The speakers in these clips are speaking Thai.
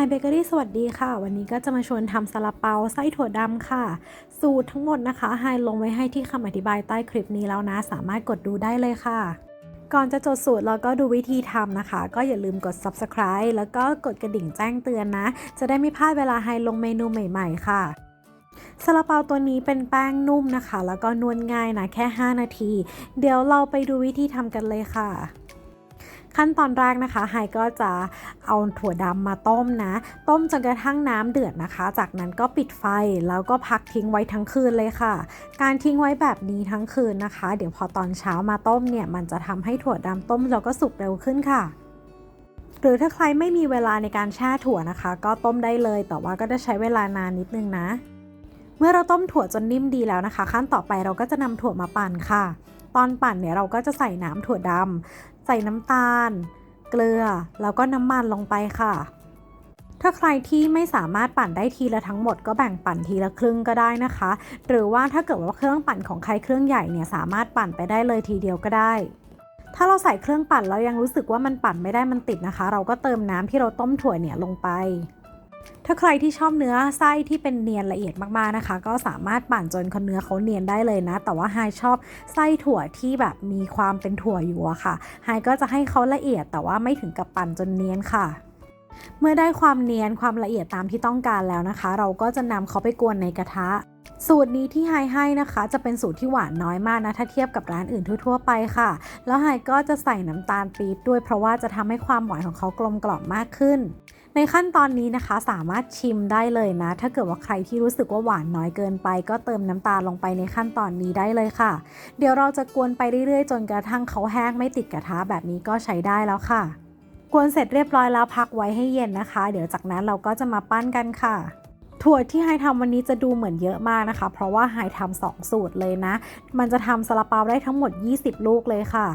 Hi Bakery สวัสดีค่ะ วันนี้ก็จะมาชวนทำซาลาเปาไส้ถั่วดำค่ะ สูตรทั้งหมดนะคะ ไฮลงไว้ให้ที่คำอธิบายใต้คลิปนี้แล้วนะ สามารถกดดูได้เลยค่ะ ก่อนจะจดสูตรแล้วก็ดูวิธีทำนะคะ ก็อย่าลืมกด subscribe แล้วก็กดกระดิ่งแจ้งเตือนนะ จะได้ไม่พลาดเวลาไฮลงเมนูใหม่ ๆ ค่ะซาลาเปาตัวนี้เป็นแป้งนุ่มนะคะ แล้วก็นวลง่ายนะแค่ 5 นาที เดี๋ยวเราไปดูวิธีทำกันเลยค่ะ ขั้นตอนแรกนะคะไฮก็จะเอาถั่วดำมาต้มนะ ต้มจนกระทั่งน้ำเดือดนะคะ จากนั้นก็ปิดไฟแล้วก็พักทิ้งไว้ทั้งคืนเลยค่ะ การทิ้งไว้แบบนี้ทั้งคืนนะคะ เดี๋ยวพอตอนเช้ามาต้มเนี่ยมันจะทำให้ถั่วดำต้มแล้วก็สุกเร็วขึ้นค่ะหรือถ้าใครไม่มีเวลาในการแช่ถั่วนะคะ ก็ต้มได้เลย แต่ว่าก็จะใช้เวลานานนิดนึงนะ เมื่อเราต้มถั่วจนนิ่มดีแล้วนะคะ ขั้นต่อไปเราก็จะนำถั่วมาปั่นค่ะ ตอนปั่นเนี่ยเราก็จะใส่น้ำถั่วดำ ใส่น้ำตาล เกลือ แล้วก็น้ำมันลงไปค่ะ ถ้าใครที่ไม่สามารถปั่นได้ทีละทั้งหมดก็แบ่งปั่นทีละครึ่งก็ได้นะคะ หรือว่าถ้าเกิดว่าเครื่องปั่นของใครเครื่องใหญ่เนี่ยสามารถปั่นไปได้เลยทีเดียวก็ได้ถ้าเราใส่เครื่องปั่นแล้วยังรู้สึกว่ามันปั่นไม่ได้มันติดนะคะ เราก็เติมน้ำที่เราต้มถั่วเนี่ยลงไป ถ้าใครที่ชอบเนื้อไส้ที่เป็นเนียนละเอียดมากๆนะคะ ก็สามารถปั่นจนคนเนื้อเขาเนียนได้เลยนะ แต่ว่าไฮชอบไส้ถั่วที่แบบมีความเป็นถั่วอยู่อะค่ะไฮก็จะให้เขาละเอียดแต่ว่าไม่ถึงกับปั่นจนเนียนค่ะเมื่อได้ความเนียนความละเอียดตามที่ต้องการแล้วนะคะ เราก็จะนำเขาไปกวนในกระทะ สูตรนี้ที่ไฮให้นะคะ จะเป็นสูตรที่หวานน้อยมากนะ ถ้าเทียบกับร้านอื่นทั่วๆไปค่ะ แล้วไฮก็จะใส่น้ำตาลปี๊บด้วยเพราะว่าจะทำให้ความหวานของเขากลมกล่อมมากขึ้น ในขั้นตอนนี้นะคะสามารถชิมได้เลยนะ ถ้าเกิดว่าใครที่รู้สึกว่าหวานน้อยเกินไป ก็เติมน้ำตาลลงไปในขั้นตอนนี้ได้เลยค่ะ เดี๋ยวเราจะกวนไปเรื่อยๆ จนกระทั่งเขาแห้งไม่ติดกระทะแบบนี้ก็ใช้ได้แล้วค่ะ กวนเสร็จเรียบร้อยแล้วพักไว้ให้เย็นนะคะ เดี๋ยวจากนั้นเราก็จะมาปั้นกันค่ะถั่วที่ไฮทำวันนี้จะดูเหมือนเยอะมากนะคะ เพราะว่าไฮทำสองสูตรเลยนะ มันจะทำซาลาเปาได้ทั้งหมด 20 ลูกเลยค่ะ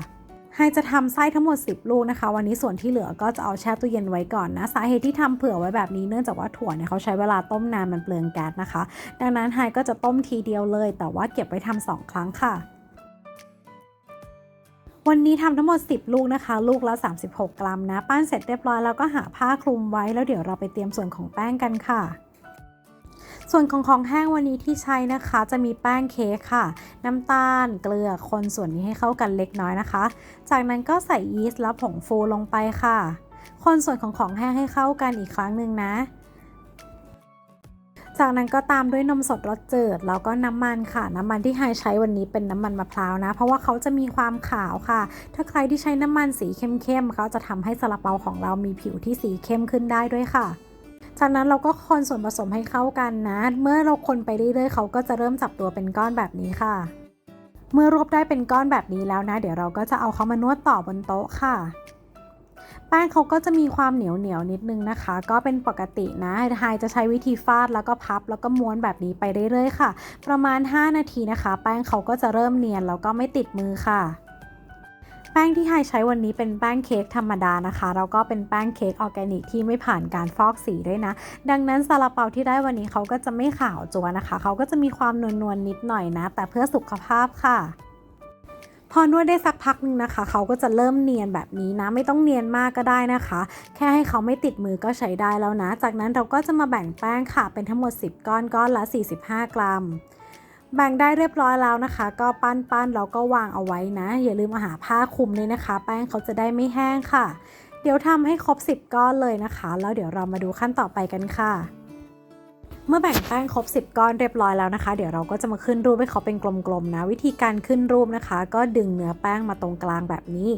ไฮจะทำไส้ทั้งหมด 10 ลูกนะคะ วันนี้ส่วนที่เหลือก็จะเอาแช่ตู้เย็นไว้ก่อนนะ สาเหตุที่ทำเผื่อไว้แบบนี้เนื่องจากว่าถั่วเนี่ยเขาใช้เวลาต้มนานมันเปลืองแก๊สนะคะ ดังนั้นไฮก็จะต้มทีเดียวเลย แต่ว่าเก็บไว้ทำสองครั้งค่ะวันนี้ทำทั้งหมด 10 ลูกนะคะ ลูกละ 36 กรัมนะ ปั้นเสร็จเรียบร้อยแล้วก็หาผ้าคลุมไว้แล้วเดี๋ยวเราไปเตรียมส่วนของแป้งกันค่ะ ส่วนของของแห้งวันนี้ที่ใช้นะคะ จะมีแป้งเค้กค่ะ น้ำตาลเกลือคนส่วนนี้ให้เข้ากันเล็กน้อยนะคะ จากนั้นก็ใส่ยีสต์และผงฟูลงไปค่ะ คนส่วนของของแห้งให้เข้ากันอีกครั้งหนึ่งนะ จากนั้นก็ตามด้วยนมสดรสจืดแล้วก็น้ำมันค่ะ น้ำมันที่ไฮใช้วันนี้เป็นน้ำมันมะพร้าวนะ เพราะว่าเขาจะมีความขาวค่ะ ถ้าใครที่ใช้น้ำมันสีเข้มๆเขาจะทำให้ซาลาเปาของเรามีผิวที่สีเข้มขึ้นได้ด้วยค่ะ จากนั้นเราก็คนส่วนผสมให้เข้ากันนะ เมื่อเราคนไปเรื่อยๆเขาก็จะเริ่มจับตัวเป็นก้อนแบบนี้ค่ะ เมื่อรวบได้เป็นก้อนแบบนี้แล้วนะ เดี๋ยวเราก็จะเอาเขามานวดต่อบนโต๊ะค่ะแป้งเขาก็จะมีความเหนียวเหนียวนิดนึงนะคะ ก็เป็นปกตินะไฮจะใช้วิธีฟาดแล้วก็พับแล้วก็ม้วนแบบนี้ไปเรื่อยๆค่ะ ประมาณ 5 นาทีนะคะ แป้งเขาก็จะเริ่มเนียนแล้วก็ไม่ติดมือค่ะ แป้งที่ไฮใช้วันนี้เป็นแป้งเค้กธรรมดานะคะแล้วก็เป็นแป้งเค้กออร์แกนิกที่ไม่ผ่านการฟอกสีด้วยนะ ดังนั้นซาลาเปาที่ได้วันนี้เขาก็จะไม่ขาวจัวนะคะ เขาก็จะมีความนวลๆนิดหน่อยนะ แต่เพื่อสุขภาพค่ะพอนวดได้สักพักหนึ่งนะคะ เขาก็จะเริ่มเนียนแบบนี้นะ ไม่ต้องเนียนมากก็ได้นะคะ แค่ให้เขาไม่ติดมือก็ใช้ได้แล้วนะ จากนั้นเราก็จะมาแบ่งแป้งค่ะเป็นทั้งหมด 10 ก้อนก้อนละ 45 กรัม แบ่งได้เรียบร้อยแล้วนะคะ ก็ปั้นปั้นๆแล้วก็วางเอาไว้นะ อย่าลืมเอาหาผ้าคลุมเลยนะคะ แป้งเขาจะได้ไม่แห้งค่ะ เดี๋ยวทำให้ครบ 10 ก้อนเลยนะคะ แล้วเดี๋ยวเรามาดูขั้นต่อไปกันค่ะ เมื่อแบ่งแป้งครบ 10 ก้อนเรียบร้อยแล้วนะคะ เดี๋ยวเราก็จะมาขึ้นรูปให้เขาเป็นกลมๆนะ วิธีการขึ้นรูปนะคะ ก็ดึงเนื้อแป้งมาตรงกลางแบบนี้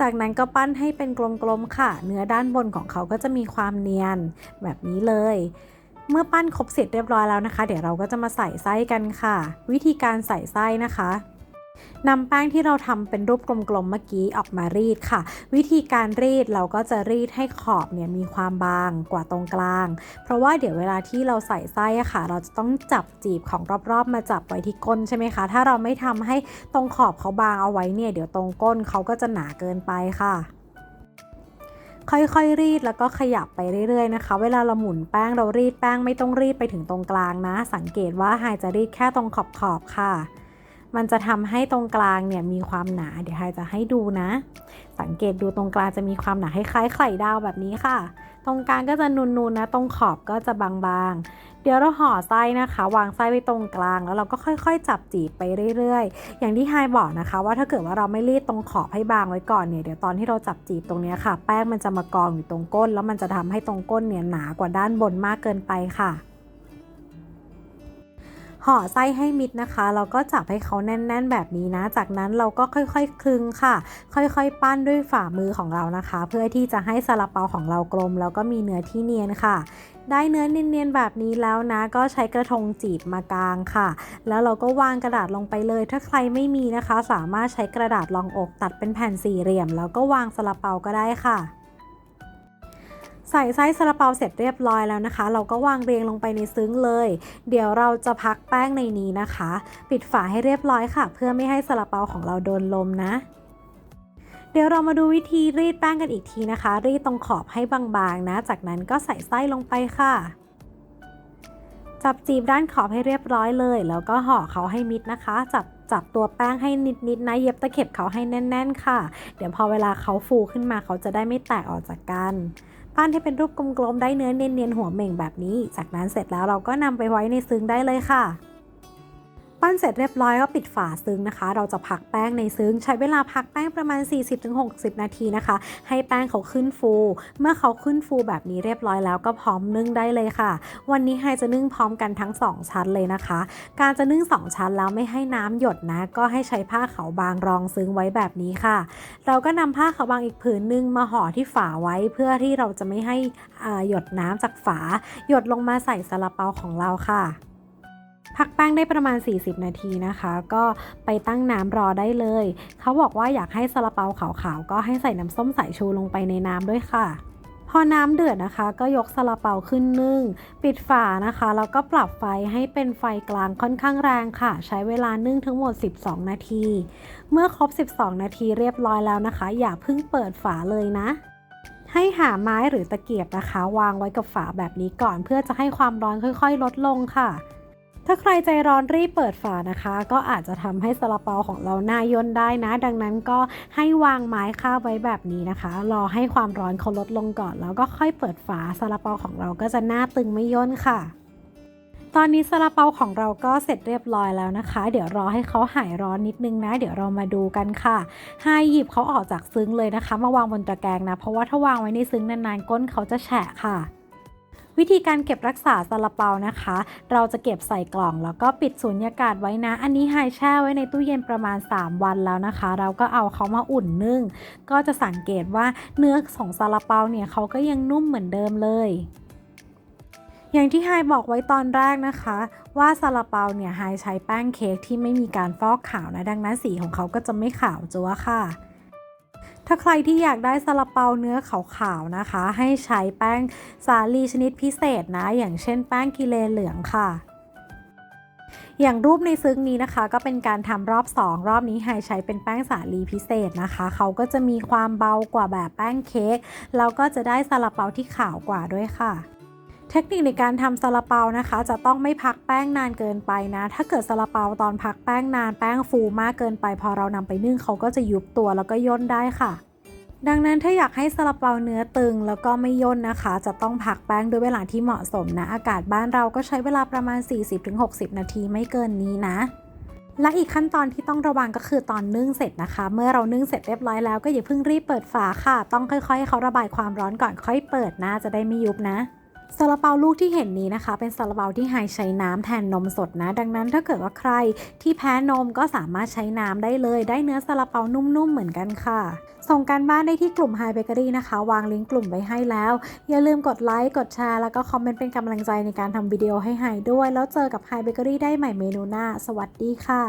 จากนั้นก็ปั้นให้เป็นกลมๆค่ะ เนื้อด้านบนของเขาก็จะมีความเนียนแบบนี้เลย เมื่อปั้นครบเสร็จเรียบร้อยแล้วนะคะ เดี๋ยวเราก็จะมาใส่ไส้กันค่ะ วิธีการใส่ไส้นะคะนำแป้งที่เราทำเป็นรูปกลมๆเมื่อกี้ออกมารีดค่ะ วิธีการรีดเราก็จะรีดให้ขอบเนี่ยมีความบางกว่าตรงกลาง เพราะว่าเดี๋ยวเวลาที่เราใส่ไส้ค่ะ เราจะต้องจับจีบของรอบๆ มาจับไว้ที่ก้นใช่ไหมคะ ถ้าเราไม่ทำให้ตรงขอบเขาบางเอาไว้เนี่ยเดี๋ยวตรงก้นเขาก็จะหนาเกินไปค่ะ ค่อยๆรีดแล้วก็ขยับไปเรื่อยๆนะคะ เวลาเราหมุนแป้งเรารีดแป้งไม่ต้องรีดไปถึงตรงกลางนะ สังเกตว่าไฮจะรีดแค่ตรงขอบๆค่ะ มันจะทำให้ตรงกลางเนี่ยมีความหนา เดี๋ยวไฮจะให้ดูนะ สังเกตดูตรงกลางจะมีความหนาคล้ายๆไข่ดาวแบบนี้ค่ะ ตรงกลางก็จะนูนๆนะ ตรงขอบก็จะบางๆ เดี๋ยวเราห่อไส้นะคะ วางไส้ไว้ตรงกลาง แล้วเราก็ค่อยๆ จับจีบไปเรื่อยๆ อย่างที่ไฮบอกนะคะ ว่าถ้าเกิดว่าเราไม่รีดตรงขอบให้บางไว้ก่อนเนี่ย เดี๋ยวตอนที่เราจับจีบตรงนี้ค่ะ แป้งมันจะมากองอยู่ตรงก้น แล้วมันจะทำให้ตรงก้นเนี่ยหนากว่าด้านบนมากเกินไปค่ะ ห่อไส้ให้มิดนะคะเราก็จับให้เขาแน่น ๆ แบบนี้นะ จากนั้นเราก็ค่อยๆคลึงค่ะ ค่อยๆ ปั้นด้วยฝ่ามือของเรานะคะ เพื่อที่จะให้ซาลาเปาของเรากลม แล้วก็มีเนื้อที่เนียนค่ะได้เนื้อเนียนๆแบบนี้แล้วนะ ก็ใช้กระทงจีบมากางค่ะ แล้วเราก็วางกระดาษลงไปเลย ถ้าใครไม่มีนะคะ สามารถใช้กระดาษรองอกตัดเป็นแผ่นสี่เหลี่ยม แล้วก็วางซาลาเปาก็ได้ค่ะ ใส่ไส้ซาลาเปาเสร็จเรียบร้อยแล้วนะคะ เราก็วางเรียงลงไปในซึ้งเลย เดี๋ยวเราจะพักแป้งในนี้นะคะ ปิดฝาให้เรียบร้อยค่ะ เพื่อไม่ให้ซาลาเปาของเราโดนลมนะเดี๋ยวเรามาดูวิธีรีดแป้งกันอีกทีนะคะ รีดตรงขอบให้บางๆนะ จากนั้นก็ใส่ไส้ลงไปค่ะ จับจีบด้านขอบให้เรียบร้อยเลย แล้วก็ห่อเขาให้มิดนะคะ จับจับตัวแป้งให้นิดๆนะ เย็บตะเข็บเขาให้แน่น ๆ ค่ะ เดี๋ยวพอเวลาเขาฟูขึ้นมาเขาจะได้ไม่แตกออกจากกัน ปั้นให้เป็นรูปกลมๆได้เนื้อเนียนๆหัวเหม่งแบบนี้ จากนั้นเสร็จแล้วเราก็นำไปไว้ในซึ้งได้เลยค่ะ ปั้นเสร็จเรียบร้อยก็ปิดฝาซึ้งนะคะ เราจะพักแป้งในซึ้ง ใช้เวลาพักแป้งประมาณ 40-60 นาทีนะคะ ให้แป้งเขาขึ้นฟู เมื่อเขาขึ้นฟูแบบนี้เรียบร้อยแล้วก็พร้อมนึ่งได้เลยค่ะ วันนี้ไฮจะนึ่งพร้อมกันทั้ง 2 ชั้นเลยนะคะ การจะนึ่ง 2 ชั้นแล้วไม่ให้น้ำหยดนะ ก็ให้ใช้ผ้าขาวบางรองซึ้งไว้แบบนี้ค่ะ เราก็นำผ้าขาวบางอีกผืนนึ่งมาห่อที่ฝาไว้เพื่อที่เราจะไม่ให้หยดน้ำจากฝา หยดลงมาใส่ซาลาเปาของเราค่ะ พักแป้งได้ประมาณ 40 นาทีนะคะ ก็ไปตั้งน้ำรอได้เลย เขาบอกว่าอยากให้ซาลาเปาขาวๆ ก็ให้ใส่น้ำส้มสายชูลงไปในน้ำด้วยค่ะพอน้ำเดือดนะคะ ก็ยกซาลาเปาขึ้นนึ่ง ปิดฝานะคะแล้วก็ปรับไฟให้เป็นไฟกลางค่อนข้างแรงค่ะ ใช้เวลานึ่งทั้งหมด 12 นาที เมื่อครบ 12 นาทีเรียบร้อยแล้วนะคะ อย่าเพิ่งเปิดฝาเลยนะ ให้หาไม้หรือตะเกียบนะคะ วางไว้กับฝาแบบนี้ก่อน เพื่อจะให้ความร้อนค่อย ๆ ลดลงค่ะ ถ้าใครใจร้อนรีบเปิดฝานะคะ ก็อาจจะทำให้ซาลาเปาของเราหน้าย่นได้นะ ดังนั้นก็ให้วางไม้คาไว้แบบนี้นะคะ รอให้ความร้อนเขาลดลงก่อน แล้วก็ค่อยเปิดฝาซาลาเปาของเราก็จะหน้าตึงไม่ย่นค่ะตอนนี้ซาลาเปาของเราก็เสร็จเรียบร้อยแล้วนะคะ เดี๋ยวรอให้เขาหายร้อนนิดนึงนะ เดี๋ยวเรามาดูกันค่ะ ให้หยิบเขาออกจากซึ้งเลยนะคะ มาวางบนตะแกรงนะ เพราะว่าถ้าวางไว้ในซึ้งนานๆก้นเขาจะแฉะค่ะ วิธีการเก็บรักษาซาลาเปานะคะ เราจะเก็บใส่กล่อง แล้วก็ปิดสูญญากาศไว้นะ อันนี้ไฮแช่ไว้ในตู้เย็นประมาณ 3 วันแล้วนะคะ เราก็เอาเขามาอุ่นนึ่ง ก็จะสังเกตว่าเนื้อของซาลาเปาเนี่ยเขาก็ยังนุ่มเหมือนเดิมเลยอย่างที่ไฮบอกไว้ตอนแรกนะคะ ว่าซาลาเปาเนี่ยไฮใช้แป้งเค้กที่ไม่มีการฟอกขาวนะ ดังนั้นสีของเขาก็จะไม่ขาวจัวค่ะ ถ้าใครที่อยากได้ซาลาเปาเนื้อขาวๆนะคะ ให้ใช้แป้งสาลีชนิดพิเศษนะ อย่างเช่นแป้งกิเลนเหลืองค่ะ อย่างรูปในซึ้งนี้นะคะ ก็เป็นการทำรอบ 2 รอบนี้ไฮใช้เป็นแป้งสาลีพิเศษนะคะ เขาก็จะมีความเบากว่าแบบแป้งเค้กแล้วก็จะได้ซาลาเปาที่ขาวกว่าด้วยค่ะ เทคนิคในการทำซาลาเปานะคะ จะต้องไม่พักแป้งนานเกินไปนะ ถ้าเกิดซาลาเปาตอนพักแป้งนานแป้งฟูมากเกินไป พอเรานำไปนึ่งเขาก็จะยุบตัวแล้วก็ย่นได้ค่ะ ดังนั้นถ้าอยากให้ซาลาเปาเนื้อตึงแล้วก็ไม่ย่นนะคะ จะต้องพักแป้งด้วยเวลาที่เหมาะสมนะ อากาศบ้านเราก็ใช้เวลาประมาณ 40-60 นาทีไม่เกินนี้นะและอีกขั้นตอนที่ต้องระวังก็คือตอนนึ่งเสร็จนะคะ เมื่อเรานึ่งเสร็จเรียบร้อยแล้วก็อย่าเพิ่งรีบเปิดฝาค่ะ ต้องค่อยๆให้เขาระบายความร้อนก่อนค่อยเปิดนะจะได้ไม่ยุบนะ ซาลาเปาลูกที่เห็นนี้นะคะ เป็นซาลาเปาที่ไฮใช้น้ำแทนนมสดนะ ดังนั้นถ้าเกิดว่าใครที่แพ้นมก็สามารถใช้น้ำได้เลย ได้เนื้อซาลาเปานุ่มๆเหมือนกันค่ะ ส่งการบ้านได้ที่กลุ่ม Hi Bakery นะคะ วางลิงก์กลุ่มไว้ให้แล้ว อย่าลืมกดไลค์กดแชร์แล้วก็คอมเมนต์เป็นกำลังใจในการทำวิดีโอให้ไฮด้วย แล้วเจอกับ Hi Bakery ได้ใหม่เมนูหน้า สวัสดีค่ะ